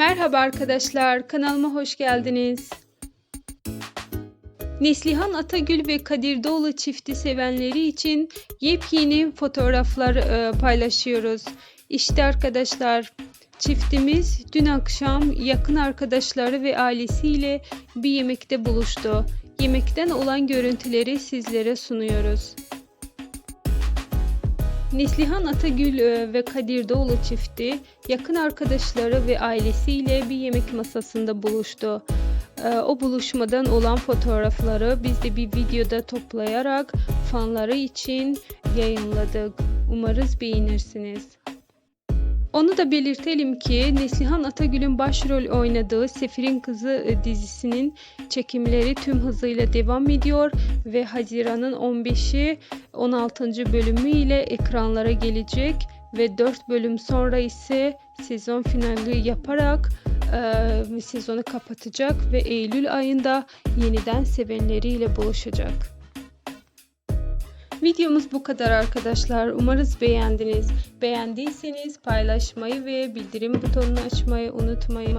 Merhaba arkadaşlar, kanalıma hoş geldiniz. Neslihan Atagül ve Kadir Doğulu çifti sevenleri için yepyeni fotoğraflar e, paylaşıyoruz. İşte arkadaşlar, çiftimiz dün akşam yakın arkadaşları ve ailesiyle bir yemekte buluştu. Yemekten olan görüntüleri sizlere sunuyoruz. Neslihan Atagül e, ve Kadir Doğulu çifti yakın arkadaşları ve ailesiyle bir yemek masasında buluştu. E, O buluşmadan olan fotoğrafları biz de bir videoda toplayarak fanları için yayınladık. Umarız beğenirsiniz. Onu da belirtelim ki Neslihan Atagül'ün başrol oynadığı Sefir'in Kızı e, dizisinin çekimleri tüm hızıyla devam ediyor ve Haziran'ın 15'i 16. bölümü ile ekranlara gelecek ve 4 bölüm sonra ise sezon finali yaparak e, sezonu kapatacak ve Eylül ayında yeniden sevenleriyle buluşacak. Videomuz bu kadar arkadaşlar. Umarız beğendiniz. Beğendiyseniz paylaşmayı ve bildirim butonunu açmayı unutmayın.